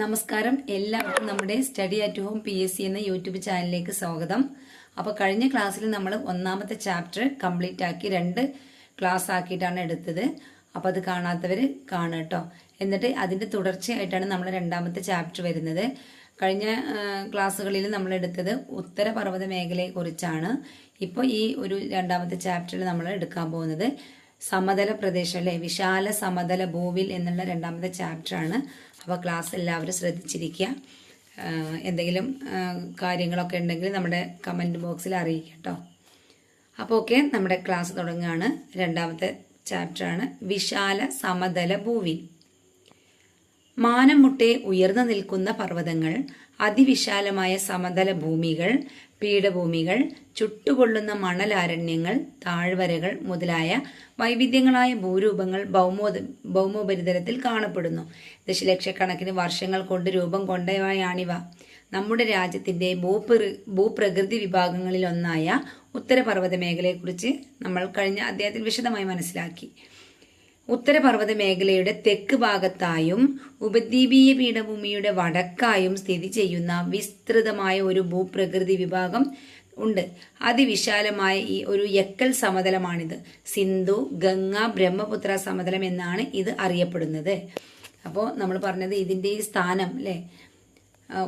നമസ്കാരം. എല്ലാവർക്കും നമ്മുടെ study at home P S C എന്ന യൂട്യൂബ് ചാനലിലേക്ക് സ്വാഗതം. അപ്പോൾ കഴിഞ്ഞ ക്ലാസ്സിൽ നമ്മൾ ഒന്നാമത്തെ ചാപ്റ്റർ കംപ്ലീറ്റ് ആക്കി രണ്ട് ക്ലാസ് ആക്കിയിട്ടാണ് എടുത്തത്. അപ്പോൾ അത് കാണാത്തവർ കാണുക കേട്ടോ എന്നിട്ട് അതിന്റെ തുടർച്ചയായിട്ടാണ് നമ്മൾ രണ്ടാമത്തെ ചാപ്റ്റർ വരുന്നത്. കഴിഞ്ഞ ക്ലാസ്സുകളിൽ നമ്മൾ എടുത്തത് ഉത്തരപർവത മേഖലയെക്കുറിച്ചാണ് ഇപ്പോൾ ഈ ഒരു രണ്ടാമത്തെ ചാപ്റ്ററിൽ നമ്മൾ എടുക്കാൻ പോകുന്നത്. സമതല പ്രദേശം അല്ലെ? വിശാല സമതല ഭൂവിൽ എന്നുള്ള രണ്ടാമത്തെ ചാപ്റ്ററാണ്. അപ്പോൾ ക്ലാസ് എല്ലാവരും ശ്രദ്ധിച്ചിരിക്കുക. എന്തെങ്കിലും കാര്യങ്ങളൊക്കെ ഉണ്ടെങ്കിൽ നമ്മുടെ കമന്റ് ബോക്സിൽ അറിയിക്കുക കേട്ടോ അപ്പോൾ ഓക്കെ നമ്മുടെ ക്ലാസ് തുടങ്ങുകയാണ്. രണ്ടാമത്തെ ചാപ്റ്ററാണ്. വിശാല സമതല ഭൂവിൽ മാനം മുട്ടെ ഉയർന്നു നിൽക്കുന്ന പർവതങ്ങൾ അതിവിശാലമായ സമതല ഭൂമികൾ പീഠഭൂമികൾ ചുട്ടുകൊള്ളുന്ന മണലാരണ്യങ്ങൾ താഴ്വരകൾ മുതലായ വൈവിധ്യങ്ങളായ ഭൂരൂപങ്ങൾ ഭൗമോ ഭൗമോപരിതലത്തിൽ കാണപ്പെടുന്നു. ദശലക്ഷക്കണക്കിന് വർഷങ്ങൾ കൊണ്ട് രൂപം കൊണ്ടവയാണിവ. നമ്മുടെ രാജ്യത്തിന്റെ ഭൂപ്ര ഭൂപ്രകൃതി വിഭാഗങ്ങളിലൊന്നായ ഉത്തരപർവത മേഖലയെക്കുറിച്ച് നമ്മൾ കഴിഞ്ഞ അദ്ദേഹത്തിൽ വിശദമായി മനസ്സിലാക്കി. ഉത്തരപർവത മേഖലയുടെ തെക്ക് ഭാഗത്തായും ഉപദ്വീപീയ പീഠഭൂമിയുടെ വടക്കായും സ്ഥിതി ചെയ്യുന്ന വിസ്തൃതമായ ഒരു ഭൂപ്രകൃതി വിഭാഗം ഉണ്ട്. അതിവിശാലമായ ഈ ഒരു എക്കൽ സമതലമാണിത്. സിന്ധു ഗംഗ ബ്രഹ്മപുത്ര സമതലം എന്നാണ് ഇത് അറിയപ്പെടുന്നത്. അപ്പോൾ നമ്മൾ പറഞ്ഞത് ഇതിന്റെ ഈ സ്ഥാനം അല്ലേ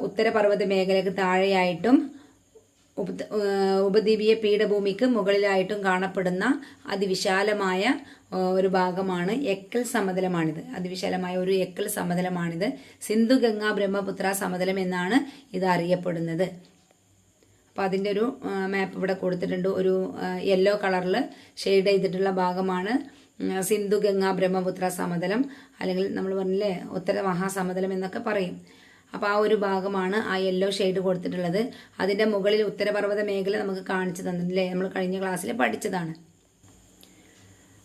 ഉത്തരപർവത മേഖലയ്ക്ക് താഴെയായിട്ടും ഉപ- ഉപദ്വീപീയ പീഠഭൂമിക്ക് മുകളിലായിട്ടും കാണപ്പെടുന്ന അതിവിശാലമായ ഒരു ഭാഗമാണ് എക്കൽ സമതലമാണിത്. അതിവിശാലമായ ഒരു എക്കൽ സമതലമാണിത്. സിന്ധു ഗംഗ ബ്രഹ്മപുത്ര സമതലം എന്നാണ് ഇത് അറിയപ്പെടുന്നത്. അപ്പോൾ അതിന്റെ ഒരു മാപ്പ് ഇവിടെ കൊടുത്തിട്ടുണ്ട്. ഒരു യെല്ലോ കളറിൽ ഷെയ്ഡ് ചെയ്തിട്ടുള്ള ഭാഗമാണ് സിന്ധു ഗംഗ ബ്രഹ്മപുത്ര സമതലം. അല്ലെങ്കിൽ നമ്മൾ പറഞ്ഞില്ലേ ഉത്തര മഹാസമതലം എന്നൊക്കെ പറയും. അപ്പോൾ ആ ഒരു ഭാഗമാണ് ആ യെല്ലോ ഷെയ്ഡ് കൊടുത്തിട്ടുള്ളത്. അതിന്റെ മുകളിൽ ഉത്തരപർവത മേഖല നമുക്ക് കാണിച്ചു തന്നിട്ടില്ലേ? നമ്മൾ കഴിഞ്ഞ ക്ലാസ്സിൽ പഠിച്ചതാണ്.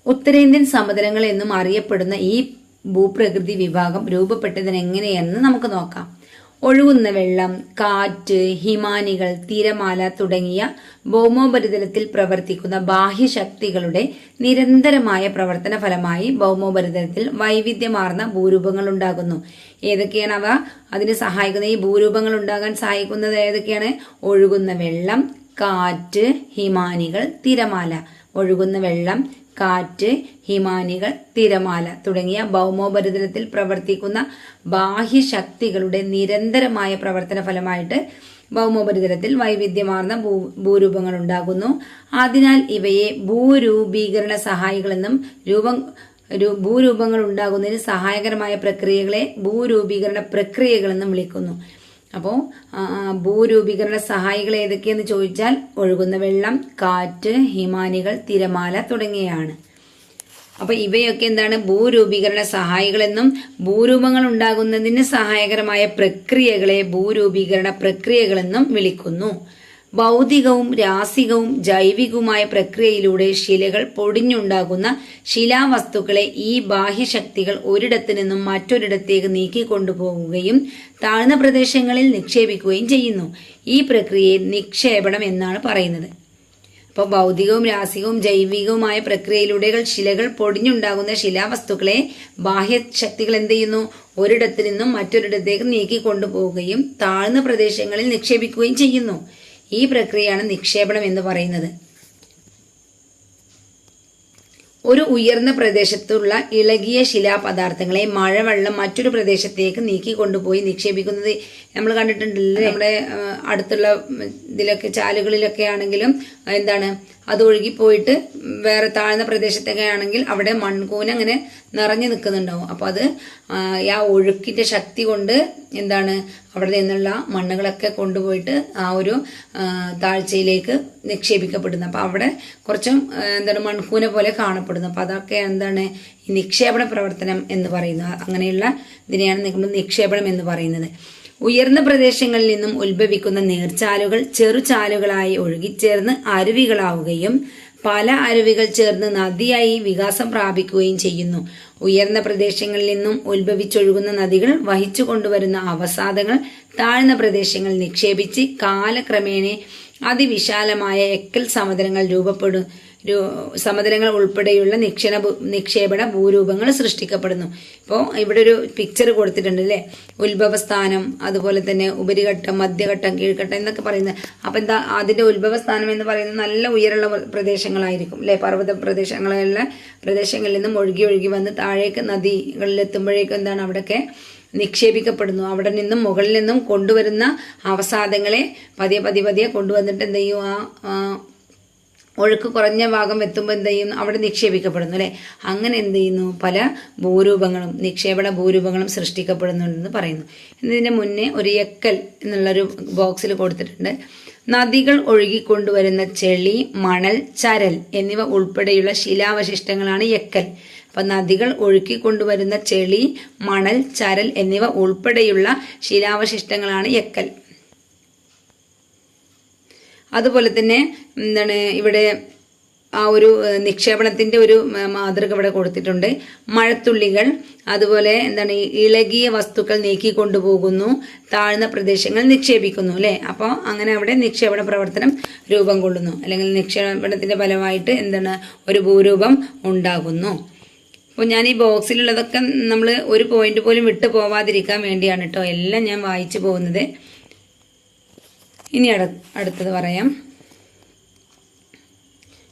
ഉത്തരേന്ത്യൻ സമതലങ്ങൾ എന്നും അറിയപ്പെടുന്ന ഈ ഭൂപ്രകൃതി വിഭാഗം രൂപപ്പെട്ടതിന് എങ്ങനെയെന്ന് നമുക്ക് നോക്കാം. ഒഴുകുന്ന വെള്ളം കാറ്റ് ഹിമാനികൾ തിരമാല തുടങ്ങിയ ഭൗമോപരിതലത്തിൽ പ്രവർത്തിക്കുന്ന ബാഹ്യശക്തികളുടെ നിരന്തരമായ പ്രവർത്തന ഫലമായി ഭൗമോപരിതലത്തിൽ വൈവിധ്യമാർന്ന ഭൂരൂപങ്ങൾ ഉണ്ടാകുന്നു. ഏതൊക്കെയാണ് അവ? അതിന് സഹായിക്കുന്ന ഈ ഭൂരൂപങ്ങൾ ഉണ്ടാകാൻ സഹായിക്കുന്നത് ഏതൊക്കെയാണ്? ഒഴുകുന്ന വെള്ളം കാറ്റ് ഹിമാനികൾ തിരമാല. ഒഴുകുന്ന വെള്ളം കാറ്റ് ഹിമാനികൾ തിരമാല തുടങ്ങിയ ഭൗമോപരിതലത്തിൽ പ്രവർത്തിക്കുന്ന ബാഹ്യശക്തികളുടെ നിരന്തരമായ പ്രവർത്തന ഫലമായിട്ട് ഭൗമോപരിതലത്തിൽ വൈവിധ്യമാർന്ന ഭൂ ഭൂരൂപങ്ങൾ ഉണ്ടാകുന്നു അതിനാൽ ഇവയെ ഭൂരൂപീകരണ സഹായികളെന്നും രൂപം ഭൂരൂപങ്ങൾ ഉണ്ടാകുന്നതിന് സഹായകരമായ പ്രക്രിയകളെ ഭൂരൂപീകരണ പ്രക്രിയകളെന്നും വിളിക്കുന്നു. അപ്പോൾ ഭൂരൂപീകരണ സഹായികൾ ഏതൊക്കെയെന്ന് ചോദിച്ചാൽ ഒഴുകുന്ന വെള്ളം കാറ്റ് ഹിമാനികൾ തിരമാല തുടങ്ങിയാണ് അപ്പൊ ഇവയൊക്കെ എന്താണ് ഭൂരൂപീകരണ സഹായികളെന്നും ഭൂരൂപങ്ങൾ ഉണ്ടാകുന്നതിന് സഹായകരമായ പ്രക്രിയകളെ ഭൂരൂപീകരണ പ്രക്രിയകളെന്നും വിളിക്കുന്നു. ഭൗതികവും രാസികവും ജൈവികവുമായ പ്രക്രിയയിലൂടെ ശിലകൾ പൊടിഞ്ഞുണ്ടാകുന്ന ശിലാവസ്തുക്കളെ ഈ ബാഹ്യശക്തികൾ ഒരിടത്തു നിന്നും മറ്റൊരിടത്തേക്ക് നീക്കിക്കൊണ്ടുപോകുകയും താഴ്ന്ന പ്രദേശങ്ങളിൽ നിക്ഷേപിക്കുകയും ചെയ്യുന്നു. ഈ പ്രക്രിയയെ നിക്ഷേപണം എന്നാണ് പറയുന്നത്. അപ്പോൾ ഭൗതികവും രാസികവും ജൈവികവുമായ പ്രക്രിയയിലൂടെ ശിലകൾ പൊടിഞ്ഞുണ്ടാകുന്ന ശിലാവസ്തുക്കളെ ബാഹ്യശക്തികൾ എന്ത് ചെയ്യുന്നു? ഒരിടത്തു നിന്നും മറ്റൊരിടത്തേക്ക് നീക്കിക്കൊണ്ടുപോവുകയും താഴ്ന്ന പ്രദേശങ്ങളിൽ നിക്ഷേപിക്കുകയും ചെയ്യുന്നു. ഈ പ്രക്രിയയാണ് നിക്ഷേപണം എന്ന് പറയുന്നത്. ഒരു ഉയർന്ന പ്രദേശത്തുള്ള ഇളകിയ ശിലാപദാർത്ഥങ്ങളെ മഴവെള്ളം മറ്റൊരു പ്രദേശത്തേക്ക് നീക്കി കൊണ്ടുപോയി നിക്ഷേപിക്കുന്നത് നമ്മൾ കണ്ടിട്ടുണ്ടല്ലേ? നമ്മുടെ അടുത്തുള്ള ഇതിലൊക്കെ ചാലുകളിലൊക്കെ ആണെങ്കിലും എന്താണ് അത് ഒഴുകി പോയിട്ട് വേറെ താഴ്ന്ന പ്രദേശത്തൊക്കെ ആണെങ്കിൽ അവിടെ മൺകൂന അങ്ങനെ നിറഞ്ഞു നിൽക്കുന്നുണ്ടാവും. അപ്പോൾ അത് ആ, ഒഴുക്കിന്റെ ശക്തി കൊണ്ട് എന്താണ് അവിടെ നിന്നുള്ള മണ്ണുകളൊക്കെ കൊണ്ടുപോയിട്ട് ആ ഒരു താഴ്ചയിലേക്ക് നിക്ഷേപിക്കപ്പെടുന്നു. അപ്പോൾ അവിടെ കുറച്ചും എന്താണ് മൺകൂന പോലെ കാണപ്പെടുന്നു. അപ്പോൾ അതൊക്കെ എന്താണ് ഈ നിക്ഷേപണ പ്രവർത്തനം എന്ന് പറയുന്നത്. അങ്ങനെയുള്ള ഇതിനെയാണ് നിങ്ങൾ നിക്ഷേപണം എന്ന് പറയുന്നത്. ഉയർന്ന പ്രദേശങ്ങളിൽ നിന്നും ഉത്ഭവിക്കുന്ന നീർച്ചാലുകൾ ചെറുചാലുകളായി ഒഴുകിച്ചേർന്ന് അരുവികളാവുകയും പല അരുവികൾ ചേർന്ന് നദിയായി വികാസം പ്രാപിക്കുകയും ചെയ്യുന്നു. ഉയർന്ന പ്രദേശങ്ങളിൽ നിന്നും ഉത്ഭവിച്ചൊഴുകുന്ന നദികൾ വഹിച്ചു കൊണ്ടുവരുന്ന അവസാദങ്ങൾ താഴ്ന്ന പ്രദേശങ്ങൾ നിക്ഷേപിച്ച് കാലക്രമേണ അതിവിശാലമായ എക്കൽ സമതലങ്ങൾ രൂപപ്പെടും. സമതലങ്ങൾ ഉൾപ്പെടെയുള്ള നിക്ഷേപ നിക്ഷേപണ ഭൂരൂപങ്ങൾ സൃഷ്ടിക്കപ്പെടുന്നു. ഇപ്പോൾ ഇവിടെ ഒരു പിക്ചർ കൊടുത്തിട്ടുണ്ട് അല്ലേ? ഉത്ഭവസ്ഥാനം അതുപോലെ തന്നെ ഉപരിഘട്ടം മധ്യഘട്ടം കീഴ്ഘട്ടം എന്നൊക്കെ പറയുന്നത് അപ്പം എന്താ അതിന്റെ ഉത്ഭവസ്ഥാനം എന്ന് പറയുന്നത് നല്ല ഉയരമുള്ള പ്രദേശങ്ങളായിരിക്കും അല്ലേ? പർവത പ്രദേശങ്ങളിലുള്ള പ്രദേശങ്ങളിൽ നിന്നും ഒഴുകി ഒഴുകി വന്ന് താഴേക്ക് നദികളിലെത്തുമ്പോഴേക്കും എന്താണ് അവിടെയൊക്കെ നിക്ഷേപിക്കപ്പെടുന്നു. അവിടെ നിന്നും മുകളിൽ നിന്നും കൊണ്ടുവരുന്ന അവസാദങ്ങളെ പതിയെ പതിയെ പതിയെ കൊണ്ടുവന്നിട്ട് എന്ത് ചെയ്യും? ആ ആ, ഒഴുക്ക് കുറഞ്ഞ ഭാഗം എത്തുമ്പോൾ എന്ത് ചെയ്യും? അവിടെ നിക്ഷേപിക്കപ്പെടുന്നു അല്ലെ? അങ്ങനെ എന്ത് ചെയ്യുന്നു? പല ഭൂരൂപങ്ങളും നിക്ഷേപണ ഭൂരൂപങ്ങളും സൃഷ്ടിക്കപ്പെടുന്നുണ്ടെന്ന് പറയുന്നു. ഇതിന് മുന്നേ ഒരു എക്കൽ എന്നുള്ളൊരു ബോക്സിൽ കൊടുത്തിട്ടുണ്ട്. നദികൾ ഒഴുകിക്കൊണ്ടുവരുന്ന ചെളി മണൽ ചരൽ എന്നിവ ഉൾപ്പെടെയുള്ള ശിലാവശിഷ്ടങ്ങളാണ് എക്കൽ. അപ്പൊ നദികൾ ഒഴുക്കിക്കൊണ്ടുവരുന്ന ചെളി മണൽ ചരൽ എന്നിവ ഉൾപ്പെടെയുള്ള ശിലാവശിഷ്ടങ്ങളാണ് എക്കൽ. അതുപോലെ തന്നെ എന്താണ് ഇവിടെ ആ ഒരു നിക്ഷേപണത്തിന്റെ ഒരു മാതൃക ഇവിടെ കൊടുത്തിട്ടുണ്ട്. മഴത്തുള്ളികൾ അതുപോലെ എന്താണ് ഇളകിയ വസ്തുക്കൾ നീക്കി കൊണ്ടുപോകുന്നു താഴ്ന്ന പ്രദേശങ്ങൾ നിക്ഷേപിക്കുന്നു അല്ലെ? അപ്പോൾ അങ്ങനെ അവിടെ നിക്ഷേപണ പ്രവർത്തനം രൂപം കൊള്ളുന്നു. അല്ലെങ്കിൽ നിക്ഷേപണത്തിന്റെ ഫലമായിട്ട് എന്താണ് ഒരു ഭൂരൂപം ഉണ്ടാകുന്നു. അപ്പോൾ ഞാൻ ഈ ബോക്സിലുള്ളതൊക്കെ നമ്മൾ ഒരു പോയിന്റ് പോലും വിട്ടു പോവാതിരിക്കാൻ വേണ്ടിയാണ് കേട്ടോ. എല്ലാം ഞാൻ വായിച്ചു പോകുന്നത്. ഇനി അട അടുത്തത് പറയാം.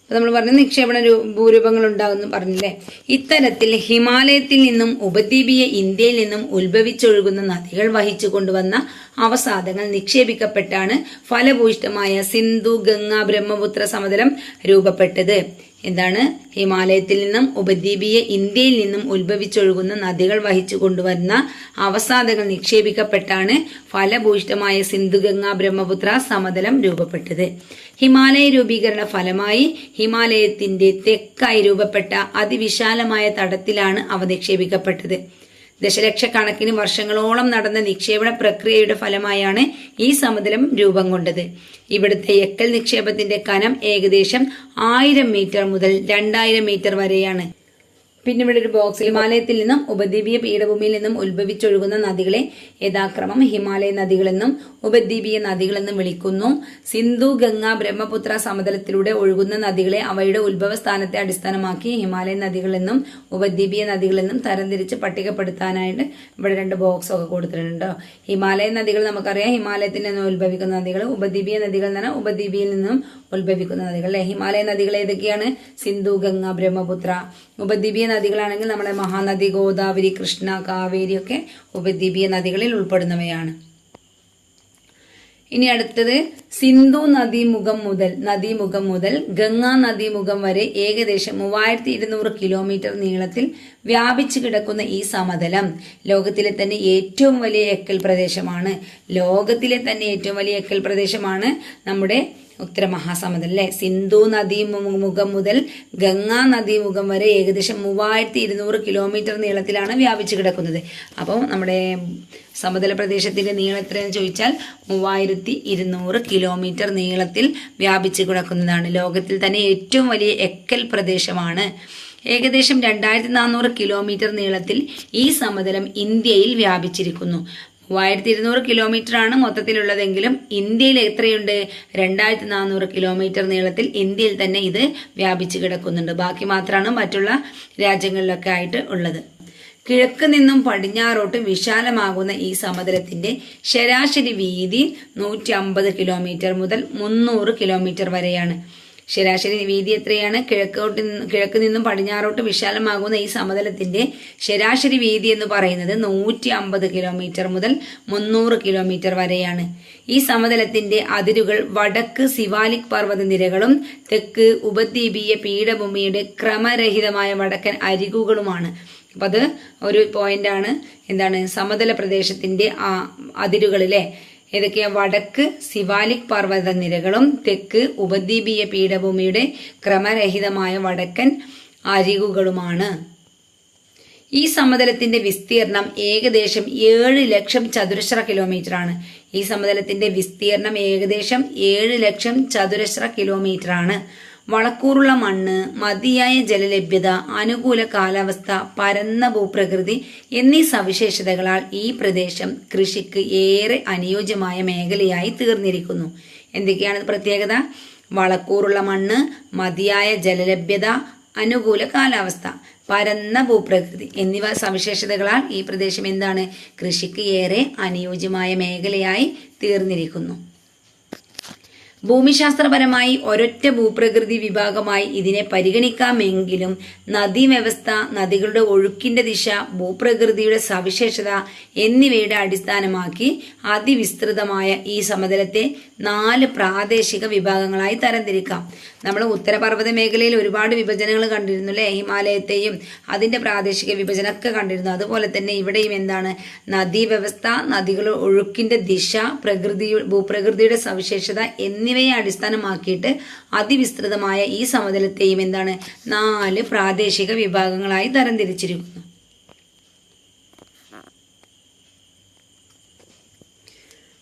അപ്പോൾ നമ്മൾ പറഞ്ഞ നിക്ഷേപണ ഭൂരൂപങ്ങൾ ഉണ്ടാകുന്നു പറഞ്ഞില്ലേ? ഇത്തരത്തിൽ ഹിമാലയത്തിൽ നിന്നും ഉപദ്വീപീയ ഇന്ത്യയിൽ നിന്നും ഉത്ഭവിച്ചൊഴുകുന്ന നദികൾ വഹിച്ചു കൊണ്ടുവന്ന അവസാദങ്ങൾ നിക്ഷേപിക്കപ്പെട്ടാണ് ഫലഭൂയിഷ്ടമായ സിന്ധു ഗംഗ ബ്രഹ്മപുത്ര സമതലം രൂപപ്പെട്ടത്. എന്താണ്? ഹിമാലയത്തിൽ നിന്നും ഉപദ്വീപീയ ഇന്ത്യയിൽ നിന്നും ഉത്ഭവിച്ചൊഴുകുന്ന നദികൾ വഹിച്ചു കൊണ്ടുവരുന്ന അവസാദങ്ങൾ നിക്ഷേപിക്കപ്പെട്ടാണ് ഫലഭൂയിഷ്ടമായ സിന്ധുഗംഗ ബ്രഹ്മപുത്ര സമതലം രൂപപ്പെട്ടത്. ഹിമാലയ രൂപീകരണ ഫലമായി ഹിമാലയത്തിന്റെ തെക്കായി രൂപപ്പെട്ട അതിവിശാലമായ തടത്തിലാണ് അവ നിക്ഷേപിക്കപ്പെട്ടത്. ദശലക്ഷക്കണക്കിന് വർഷങ്ങളോളം നടന്ന നിക്ഷേപണ പ്രക്രിയയുടെ ഫലമായാണ് ഈ സമതലം രൂപം കൊണ്ടത്. ഇവിടുത്തെ എക്കൽ നിക്ഷേപത്തിന്റെ കനം ഏകദേശം ആയിരം മീറ്റർ മുതൽ രണ്ടായിരം മീറ്റർ വരെയാണ്. പിന്നെ ഇവിടെ ഒരു ബോക്സ് ഹിമാലയത്തിൽ നിന്നും ഉപദ്വീപീയ പീഠഭൂമിയിൽ നിന്നും ഉത്ഭവിച്ചൊഴുകുന്ന നദികളെ യഥാക്രമം ഹിമാലയ നദികളെന്നും ഉപദ്വീപീയ നദികളെന്നും വിളിക്കുന്നു. സിന്ധു ഗംഗ ബ്രഹ്മപുത്ര സമതലത്തിലൂടെ ഒഴുകുന്ന നദികളെ അവയുടെ ഉത്ഭവസ്ഥാനത്തെ അടിസ്ഥാനമാക്കി ഹിമാലയ നദികളെന്നും ഉപദ്വീപീയ നദികളെന്നും തരംതിരിച്ച് പട്ടികപ്പെടുത്താനായിട്ട് ഇവിടെ രണ്ട് ബോക്സ് ഒക്കെ കൊടുത്തിട്ടുണ്ട്. ഹിമാലയ നദികൾ നമുക്കറിയാം. ഹിമാലയത്തിൽ നിന്ന് ഉത്ഭവിക്കുന്ന നദികൾ ഉപദ്വീപീയ നദികൾ എന്ന് പറഞ്ഞാൽ ഉപദ്വീപിയിൽ നിന്നും ഉത്ഭവിക്കുന്ന നദികൾ അല്ലെ? ഹിമാലയ നദികൾ ഏതൊക്കെയാണ്? സിന്ധു ഗംഗ ബ്രഹ്മപുത്ര. ഉപദ്വീപീയ നദികളാണെങ്കിൽ നമ്മുടെ മഹാനദി ഗോദാവരി കൃഷ്ണ കാവേരി ഒക്കെ ഉപദ്വീപീയ നദികളിൽ ഉൾപ്പെടുന്നവയാണ്. ഇനി അടുത്തത് സിന്ധു നദീമുഖം മുതൽ നദീമുഖം മുതൽ ഗംഗാ നദീമുഖം വരെ ഏകദേശം മൂവായിരത്തി ഇരുന്നൂറ് കിലോമീറ്റർ നീളത്തിൽ വ്യാപിച്ചു കിടക്കുന്ന ഈ സമതലം ലോകത്തിലെ തന്നെ ഏറ്റവും വലിയ എക്കൽ പ്രദേശമാണ്. ലോകത്തിലെ തന്നെ ഏറ്റവും വലിയ എക്കൽ പ്രദേശമാണ് നമ്മുടെ ഉത്തരമഹാസമുദ്രം അല്ലെ സിന്ധു നദീമുഖം മുതൽ ഗംഗാ നദീമുഖം വരെ ഏകദേശം മൂവായിരത്തി ഇരുന്നൂറ് കിലോമീറ്റർ നീളത്തിലാണ് വ്യാപിച്ചു കിടക്കുന്നത്. അപ്പോൾ നമ്മുടെ സമതല പ്രദേശത്തിന്റെ നീളം എത്രയെന്ന് ചോദിച്ചാൽ മൂവായിരത്തി ഇരുന്നൂറ് കിലോമീറ്റർ നീളത്തിൽ വ്യാപിച്ചു കിടക്കുന്നതാണ്. ലോകത്തിൽ തന്നെ ഏറ്റവും വലിയ എക്കൽ പ്രദേശമാണ്. ഏകദേശം രണ്ടായിരത്തി നാനൂറ് കിലോമീറ്റർ നീളത്തിൽ ഈ സമതലം ഇന്ത്യയിൽ വ്യാപിച്ചിരിക്കുന്നു. മൂവായിരത്തി ഇരുന്നൂറ് കിലോമീറ്റർ ആണ് മൊത്തത്തിലുള്ളതെങ്കിലും ഇന്ത്യയിൽ എത്രയുണ്ട്? രണ്ടായിരത്തി നാനൂറ് കിലോമീറ്റർ നീളത്തിൽ ഇന്ത്യയിൽ തന്നെ ഇത് വ്യാപിച്ചു കിടക്കുന്നുണ്ട്. ബാക്കി മാത്രമാണ് മറ്റുള്ള രാജ്യങ്ങളിലൊക്കെ ആയിട്ട് ഉള്ളത്. കിഴക്ക് നിന്നും പടിഞ്ഞാറോട്ട് വിശാലമാകുന്ന ഈ സമതലത്തിന്റെ ശരാശരി വീതി നൂറ്റി അമ്പത് കിലോമീറ്റർ മുതൽ മുന്നൂറ് കിലോമീറ്റർ വരെയാണ്. ശരാശരി വീതി എത്രയാണ്? കിഴക്കോട്ട് കിഴക്ക് നിന്നും പടിഞ്ഞാറോട്ട് വിശാലമാകുന്ന ഈ സമതലത്തിന്റെ ശരാശരി വീതി എന്ന് പറയുന്നത് നൂറ്റി അമ്പത് കിലോമീറ്റർ മുതൽ മുന്നൂറ് കിലോമീറ്റർ വരെയാണ്. ഈ സമതലത്തിന്റെ അതിരുകൾ വടക്ക് സിവാലിക് പർവതനിരകളും തെക്ക് ഉപദ്വീപീയ പീഠഭൂമിയുടെ ക്രമരഹിതമായ വടക്കൻ അരികുകളുമാണ്. അപ്പൊ അത് ഒരു പോയിന്റാണ് എന്താണ്? സമതല പ്രദേശത്തിന്റെ അതിരുകളിലെ ഏതൊക്കെയാ? വടക്ക് സിവാലിക് പർവത നിരകളും തെക്ക് ഉപദ്വീപീയ പീഠഭൂമിയുടെ ക്രമരഹിതമായ വടക്കൻ അരികുകളുമാണ്. ഈ സമതലത്തിന്റെ വിസ്തീർണം ഏകദേശം ഏഴ് ലക്ഷം ചതുരശ്ര കിലോമീറ്റർ ആണ് ഈ സമതലത്തിന്റെ വിസ്തീർണം ഏകദേശം ഏഴ് ലക്ഷം ചതുരശ്ര കിലോമീറ്റർ ആണ് വളക്കൂറുള്ള മണ്ണ് മതിയായ ജലലഭ്യത അനുകൂല കാലാവസ്ഥ പരന്ന ഭൂപ്രകൃതി എന്നീ സവിശേഷതകളാൽ ഈ പ്രദേശം കൃഷിക്ക് ഏറെ അനുയോജ്യമായ മേഖലയായി തീർന്നിരിക്കുന്നു. എന്തൊക്കെയാണ് പ്രത്യേകത? വളക്കൂറുള്ള മണ്ണ് മതിയായ ജലലഭ്യത അനുകൂല കാലാവസ്ഥ പരന്ന ഭൂപ്രകൃതി എന്നിവ സവിശേഷതകളാൽ ഈ പ്രദേശം എന്താണ്? കൃഷിക്ക് ഏറെ അനുയോജ്യമായ മേഖലയായി തീർന്നിരിക്കുന്നു. ഭൂമിശാസ്ത്രപരമായി ഒരൊറ്റ ഭൂപ്രകൃതി വിഭാഗമായി ഇതിനെ പരിഗണിക്കാമെങ്കിലും നദീവ്യവസ്ഥ നദികളുടെ ഒഴുക്കിന്റെ ദിശ ഭൂപ്രകൃതിയുടെ സവിശേഷത എന്നിവയുടെ അടിസ്ഥാനമാക്കി അതിവിസ്തൃതമായ ഈ സമതലത്തെ നാല് പ്രാദേശിക വിഭാഗങ്ങളായി തരംതിരിക്കാം. നമ്മൾ ഉത്തരപർവത മേഖലയിൽ ഒരുപാട് വിഭജനങ്ങൾ കണ്ടിരുന്നു അല്ലേ? ഹിമാലയത്തെയും അതിന്റെ പ്രാദേശിക വിഭജനമൊക്കെ കണ്ടിരുന്നു. അതുപോലെ തന്നെ ഇവിടെയും എന്താണ്? നദീവ്യവസ്ഥ നദികളുടെ ഒഴുക്കിന്റെ ദിശ പ്രകൃതി ഭൂപ്രകൃതിയുടെ സവിശേഷത എന്നിവയെ അടിസ്ഥാനമാക്കിയിട്ട് അതിവിസ്തൃതമായ ഈ സമതലത്തെയും എന്താണ് നാല് പ്രാദേശിക വിഭാഗങ്ങളായി തരംതിരിച്ചിരിക്കുന്നു.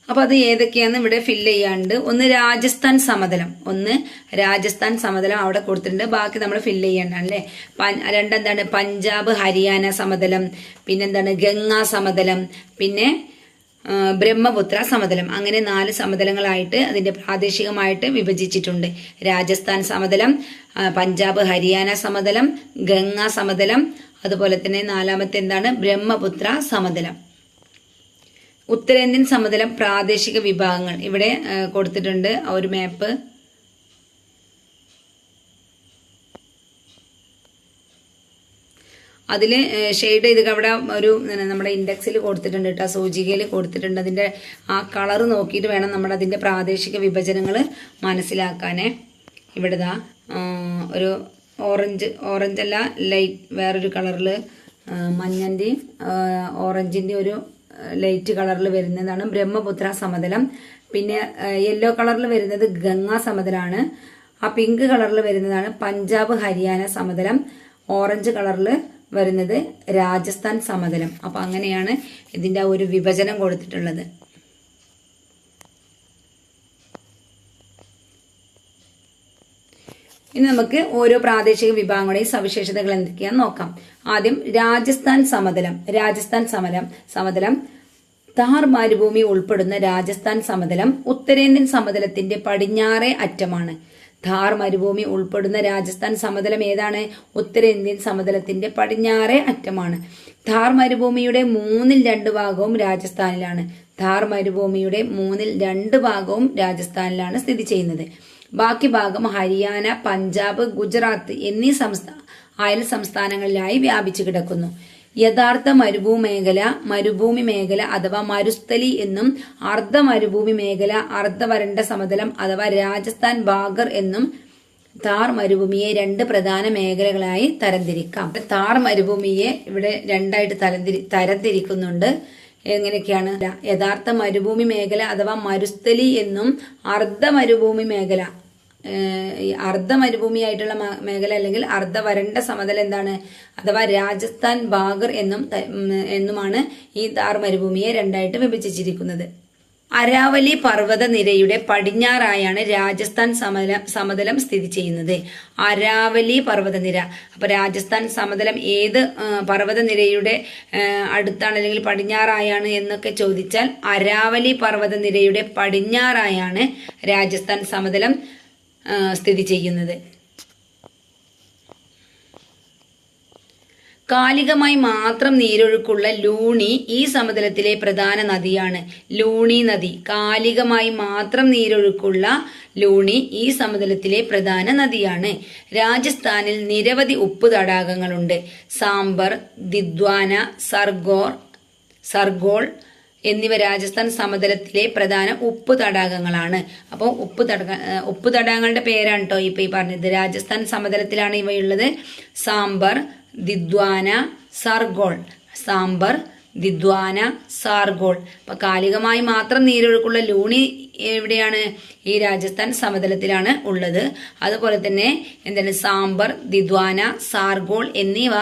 അപ്പോൾ അത് ഏതൊക്കെയാന്ന് ഇവിടെ ഫില്ല് ചെയ്യാണ്ട് ഒന്ന് രാജസ്ഥാൻ സമതലം. ഒന്ന് രാജസ്ഥാൻ സമതലം അവിടെ കൊടുത്തിട്ടുണ്ട്. ബാക്കി നമ്മൾ ഫില്ല് ചെയ്യണ്ടാണ് അല്ലേ? രണ്ടെന്താണ്? പഞ്ചാബ് ഹരിയാന സമതലം. പിന്നെന്താണ്? ഗംഗാ സമതലം. പിന്നെ ബ്രഹ്മപുത്ര സമതലം. അങ്ങനെ നാല് സമതലങ്ങളായിട്ട് അതിന്റെ പ്രാദേശികമായിട്ട് വിഭജിച്ചിട്ടുണ്ട്. രാജസ്ഥാൻ സമതലം പഞ്ചാബ് ഹരിയാന സമതലം ഗംഗാ സമതലം അതുപോലെ തന്നെ നാലാമത്തെ എന്താണ്? ബ്രഹ്മപുത്ര സമതലം. ഉത്തരേന്ത്യൻ സമതലം പ്രാദേശിക വിഭാഗങ്ങൾ. ഇവിടെ കൊടുത്തിട്ടുണ്ട് ഒരു മാപ്പ് അതിൽ ഷെയ്ഡ് ചെയ്ത് അവിടെ ഒരു നമ്മുടെ ഇൻഡെക്സിൽ കൊടുത്തിട്ടുണ്ട് കേട്ടോ സൂചികയിൽ കൊടുത്തിട്ടുണ്ട്. അതിന്റെ ആ കളർ നോക്കിയിട്ട് വേണം നമ്മൾ അതിന്റെ പ്രാദേശിക വിഭജനങ്ങൾ മനസ്സിലാക്കാനേ. ഇവിടെ ദാ ഒരു ഓറഞ്ച് ഓറഞ്ച് അല്ല ലൈറ്റ് വേറൊരു കളറിൽ മഞ്ഞന്റെയും ഓറഞ്ചിന്റെ ഒരു ലൈറ്റ് കളറിൽ വരുന്നതാണ് ബ്രഹ്മപുത്ര സമതലം. പിന്നെ യെല്ലോ കളറിൽ വരുന്നത് ഗംഗാ സമതലാണ്. ആ പിങ്ക് കളറിൽ വരുന്നതാണ് പഞ്ചാബ് ഹരിയാന സമതലം. ഓറഞ്ച് കളറിൽ വരുന്നത് രാജസ്ഥാൻ സമതലം. അപ്പൊ അങ്ങനെയാണ് ഇതിന്റെ ഒരു വിഭജനം കൊടുത്തിട്ടുള്ളത്. ഇനി നമുക്ക് ഓരോ പ്രാദേശിക വിഭാഗങ്ങളുടെയും സവിശേഷതകൾ എന്തൊക്കെയാന്ന് നോക്കാം. ആദ്യം രാജസ്ഥാൻ സമതലം രാജസ്ഥാൻ സമതലം സമതലം താർ മരുഭൂമി ഉൾപ്പെടുന്ന രാജസ്ഥാൻ സമതലം ഉത്തരേന്ത്യൻ സമതലത്തിന്റെ പടിഞ്ഞാറേ അറ്റമാണ്. ധാർ മരുഭൂമി ഉൾപ്പെടുന്ന രാജസ്ഥാൻ സമതലം ഏതാണ്? ഉത്തരേന്ത്യൻ സമതലത്തിന്റെ പടിഞ്ഞാറേ അറ്റമാണ്. ധാർ മരുഭൂമിയുടെ മൂന്നിൽ രണ്ട് ഭാഗവും രാജസ്ഥാനിലാണ്. ധാർ മരുഭൂമിയുടെ മൂന്നിൽ രണ്ട് ഭാഗവും രാജസ്ഥാനിലാണ് സ്ഥിതി ചെയ്യുന്നത്. ബാക്കി ഭാഗം ഹരിയാന പഞ്ചാബ് ഗുജറാത്ത് എന്നീ സംസ്ഥാന അയൽ സംസ്ഥാനങ്ങളിലായി വ്യാപിച്ചു കിടക്കുന്നു. യഥാർത്ഥ മരുഭൂമി മേഖല മരുഭൂമി മേഖല അഥവാ മരുസ്ഥലി എന്നും അർദ്ധ മരുഭൂമി മേഖല അർദ്ധ വരണ്ട സമതലം അഥവാ രാജസ്ഥാൻ ബാഗർ എന്നും താർ മരുഭൂമിയെ രണ്ട് പ്രധാന മേഖലകളായി തരംതിരിക്കാം. താർ മരുഭൂമിയെ ഇവിടെ രണ്ടായിട്ട് തരംതിരി തരംതിരിക്കുന്നുണ്ട്. എങ്ങനെയൊക്കെയാണ്? യഥാർത്ഥ മരുഭൂമി മേഖല അഥവാ മരുസ്ഥലി എന്നും അർദ്ധ മരുഭൂമി മേഖല അർദ്ധ മരുഭൂമിയായിട്ടുള്ള മേഖല അല്ലെങ്കിൽ അർദ്ധ വരണ്ട സമതല എന്താണ്? അഥവാ രാജസ്ഥാൻ ബാഗർ എന്നും എന്നുമാണ് ഈ താർ മരുഭൂമിയെ രണ്ടായിട്ട് വിഭജിച്ചിരിക്കുന്നത്. അരാവലി പർവത നിരയുടെ പടിഞ്ഞാറായാണ് രാജസ്ഥാൻ സമതലം സമതലം സ്ഥിതി ചെയ്യുന്നത്. അരാവലി പർവതനിര. അപ്പൊ രാജസ്ഥാൻ സമതലം ഏത് പർവതനിരയുടെ അടുത്താണ് അല്ലെങ്കിൽ പടിഞ്ഞാറായാണ് എന്നൊക്കെ ചോദിച്ചാൽ അരാവലി പർവതനിരയുടെ പടിഞ്ഞാറായാണ് രാജസ്ഥാൻ സമതലം സ്ഥിതി ചെയ്യുന്നത്. കാലികമായി മാത്രം നീരൊഴുക്കുള്ള ലൂണി ഈ സമതലത്തിലെ പ്രധാന നദിയാണ്. ലൂണി നദി. കാലികമായി മാത്രം നീരൊഴുക്കുള്ള ലൂണി ഈ സമതലത്തിലെ പ്രധാന നദിയാണ്. രാജസ്ഥാനിൽ നിരവധി ഉപ്പ് തടാകങ്ങളുണ്ട്. സാമ്പർ ദിദ്വാന സർഗോർ സർഗോൾ എന്നിവ രാജസ്ഥാൻ സമതലത്തിലെ പ്രധാന ഉപ്പ് തടാകങ്ങളാണ്. അപ്പോൾ ഉപ്പ് തടാക ഉപ്പ് തടാകങ്ങളുടെ പേരാണ് കേട്ടോ ഇപ്പൊ ഈ പറഞ്ഞത്. രാജസ്ഥാൻ സമതലത്തിലാണ് ഇവയുള്ളത്. സാമ്പർ ദിദ്വാന സാർഗോൾ. സാമ്പർ ദിദ്വാന സാർഗോൾ. അപ്പൊ കാലികമായി മാത്രം നീരൊഴുക്കുള്ള ലൂണി എവിടെയാണ്? ഈ രാജസ്ഥാൻ സമതലത്തിലാണ് ഉള്ളത്. അതുപോലെ തന്നെ എന്താണ്? സാമ്പർ ദിദ്വാന സാർഗോൾ എന്നിവ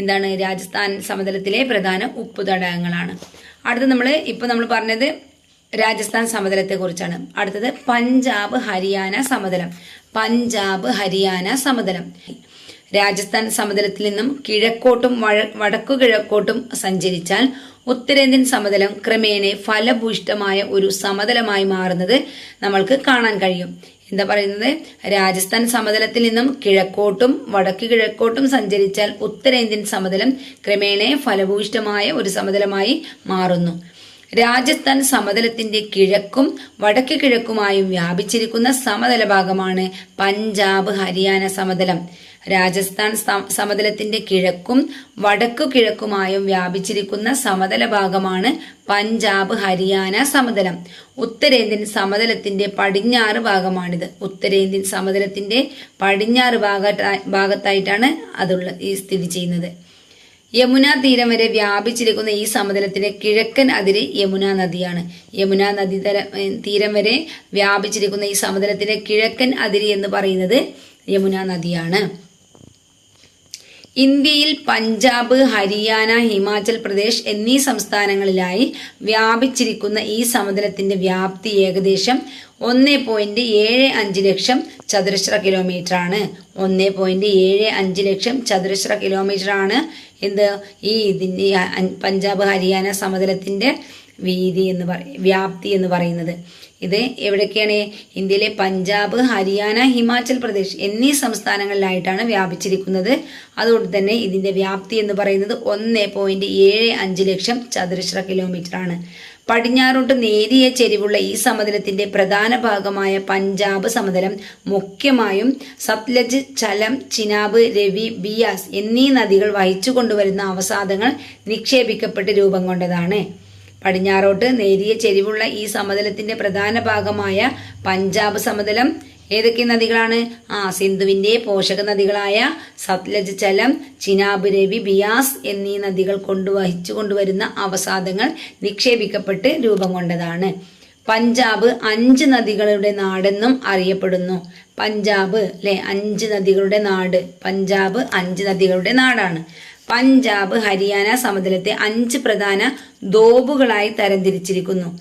എന്താണ്? രാജസ്ഥാൻ സമതലത്തിലെ പ്രധാന ഉപ്പ് തടാകങ്ങളാണ്. അടുത്ത നമ്മൾ ഇപ്പോൾ നമ്മൾ പറഞ്ഞത് രാജസ്ഥാൻ സമതലത്തെക്കുറിച്ചാണ്. അടുത്തത് പഞ്ചാബ് ഹരിയാന സമതലം. പഞ്ചാബ് ഹരിയാന സമതലം. രാജസ്ഥാൻ സമതലത്തിൽ നിന്നും കിഴക്കോട്ടും വടക്കു കിഴക്കോട്ടും സഞ്ചരിച്ചാൽ ഉത്തരേന്ത്യൻ സമതലം ക്രമേണ ഫലഭൂയിഷ്ടമായ ഒരു സമതലമായി മാറുന്നത് നമ്മൾക്ക് കാണാൻ കഴിയും. എന്താ പറയുന്നത്? രാജസ്ഥാൻ സമതലത്തിൽ നിന്നും കിഴക്കോട്ടും വടക്ക് കിഴക്കോട്ടും സഞ്ചരിച്ചാൽ ഉത്തരേന്ത്യൻ സമതലം ക്രമേണ ഫലഭൂയിഷ്ടമായ ഒരു സമതലമായി മാറുന്നു. രാജസ്ഥാൻ സമതലത്തിന്റെ കിഴക്കും വടക്ക് കിഴക്കുമായും വ്യാപിച്ചിരിക്കുന്ന സമതല ഭാഗമാണ് പഞ്ചാബ് ഹരിയാന സമതലം. രാജസ്ഥാൻ സമതലത്തിന്റെ കിഴക്കും വടക്കു കിഴക്കുമായും വ്യാപിച്ചിരിക്കുന്ന സമതല ഭാഗമാണ് പഞ്ചാബ് ഹരിയാന സമതലം. ഉത്തരേന്ത്യൻ സമതലത്തിന്റെ പടിഞ്ഞാറ് ഭാഗമാണിത്. ഉത്തരേന്ത്യൻ സമതലത്തിന്റെ പടിഞ്ഞാറ് ഭാഗ ഭാഗത്തായിട്ടാണ് അതുള്ള ഈ സ്ഥിതി ചെയ്യുന്നത്. യമുന തീരം വരെ വ്യാപിച്ചിരിക്കുന്ന ഈ സമതലത്തിന്റെ കിഴക്കൻ അതിര് യമുന നദിയാണ്. യമുന നദി തര- വരെ വ്യാപിച്ചിരിക്കുന്ന ഈ സമതലത്തിന്റെ കിഴക്കൻ അതിര് എന്ന് പറയുന്നത് യമുന നദിയാണ്. ഇന്ത്യയിൽ പഞ്ചാബ് ഹരിയാന ഹിമാചൽ പ്രദേശ് എന്നീ സംസ്ഥാനങ്ങളിലായി വ്യാപിച്ചിരിക്കുന്ന ഈ സമതലത്തിന്റെ വ്യാപ്തി ഏകദേശം ഒന്ന് പോയിന്റ് ഏഴ് അഞ്ച് ലക്ഷം ചതുരശ്ര കിലോമീറ്റർ ആണ്. ഒന്ന് പോയിന്റ് ഏഴ് അഞ്ച് ലക്ഷം ചതുരശ്ര കിലോമീറ്റർ ആണ് എന്ത്? ഈ ഇതിന്റെ പഞ്ചാബ് ഹരിയാന സമതലത്തിന്റെ വീതി എന്ന് പറ വ്യാപ്തി എന്ന് പറയുന്നത്. ഇത് എവിടൊക്കെയാണ്? ഇന്ത്യയിലെ പഞ്ചാബ് ഹരിയാന ഹിമാചൽ പ്രദേശ് എന്നീ സംസ്ഥാനങ്ങളിലായിട്ടാണ് വ്യാപിച്ചിരിക്കുന്നത്. അതുകൊണ്ട് തന്നെ ഇതിന്റെ വ്യാപ്തി എന്ന് പറയുന്നത് ഒന്ന് പോയിന്റ് ഏഴ് അഞ്ച് ലക്ഷം ചതുരശ്ര കിലോമീറ്റർ ആണ് പടിഞ്ഞാറോട്ട് നേരിയ ചെരിവുള്ള ഈ സമതലത്തിന്റെ പ്രധാന ഭാഗമായ പഞ്ചാബ് സമതലം മുഖ്യമായും സത്ലജ് ചലം ചിനാബ് രവി ബിയാസ് എന്നീ നദികൾ വഹിച്ചു കൊണ്ടുവരുന്ന അവസാദങ്ങൾ നിക്ഷേപിക്കപ്പെട്ട് രൂപം കൊണ്ടതാണ്. പടിഞ്ഞാറോട്ട് നേരിയ ചെരിവുള്ള ഈ സമതലത്തിന്റെ പ്രധാന ഭാഗമായ പഞ്ചാബ് സമതലം. ഏതൊക്കെ നദികളാണ്? ആ സിന്ധുവിന്റെ പോഷക നദികളായ സത്ലജ് ചലം ചിനാബ് രവി ബിയാസ് എന്നീ നദികൾ കൊണ്ടുവഹിച്ചു കൊണ്ടുവരുന്ന അവസാദങ്ങൾ നിക്ഷേപിക്കപ്പെട്ട് രൂപം കൊണ്ടതാണ്. പഞ്ചാബ് അഞ്ച് നദികളുടെ നാടെന്നും അറിയപ്പെടുന്നു. പഞ്ചാബ് അല്ലെ അഞ്ച് നദികളുടെ നാട്. പഞ്ചാബ് അഞ്ച് നദികളുടെ നാടാണ്. പഞ്ചാബ് ഹരിയാന സമതലത്തെ അഞ്ച് പ്രധാന ദോബുകളായി തരംതിരിച്ചിരിക്കുന്നു.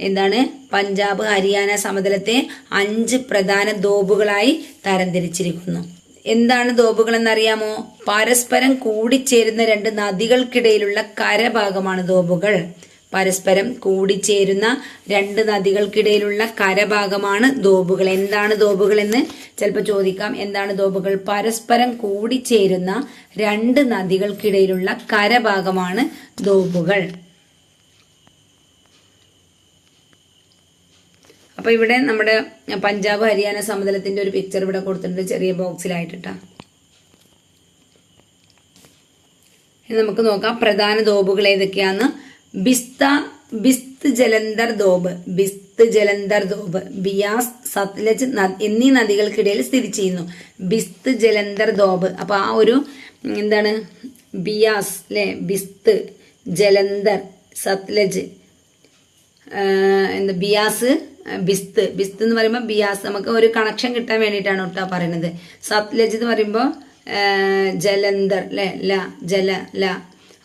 എന്താണ്? പഞ്ചാബ് ഹരിയാന സമതലത്തെ അഞ്ച് പ്രധാന ദോബുകളായി തരംതിരിച്ചിരിക്കുന്നു. എന്താണ് ദോബുകൾ എന്നറിയാമോ പരസ്പരം കൂടിച്ചേരുന്ന രണ്ട് നദികൾക്കിടയിലുള്ള കരഭാഗമാണ് ദോബുകൾ. പരസ്പരം കൂടിച്ചേരുന്ന രണ്ട് നദികൾക്കിടയിലുള്ള കരഭാഗമാണ് ദോബുകൾ. എന്താണ് ദോബുകൾ എന്ന് ചിലപ്പോൾ ചോദിക്കാം. എന്താണ് ദോബുകൾ? പരസ്പരം കൂടിച്ചേരുന്ന രണ്ട് നദികൾക്കിടയിലുള്ള കരഭാഗമാണ് ദോബുകൾ. അപ്പൊ ഇവിടെ നമ്മുടെ പഞ്ചാബ് ഹരിയാന സമതലത്തിന്റെ ഒരു പിക്ചർ ഇവിടെ കൊടുത്തിട്ടുണ്ട് ചെറിയ ബോക്സിലായിട്ടാ നമുക്ക് നോക്കാം. പ്രധാന ദോബുകൾ ഏതൊക്കെയാന്ന്. ബിസ്ത ബിസ്ത് ജലന്ധർ ദോബ് ബിസ്ത് ജലന്ധർ ദോബ് ബിയാസ് സത്ലജ് എന്നീ നദികൾക്കിടയിൽ സ്ഥിതി ചെയ്യുന്നു. ബിസ്ത് ജലന്ധർ ദോബ്. അപ്പൊ ആ ഒരു എന്താണ്? ബിയാസ് അല്ലെ ബിസ്ത് ജലന്ധർ സത്ലജ് എന്താ? ബിയാസ് ബിസ്ത്. ബിസ്ത് എന്ന് പറയുമ്പോൾ ബിയാസ്. നമുക്ക് ഒരു കണക്ഷൻ കിട്ടാൻ വേണ്ടിയിട്ടാണ് ഒട്ടാ പറയുന്നത്. സത്ലജ് എന്ന് പറയുമ്പോൾ ജലന്ധർ അല്ലെ ല ജല ല.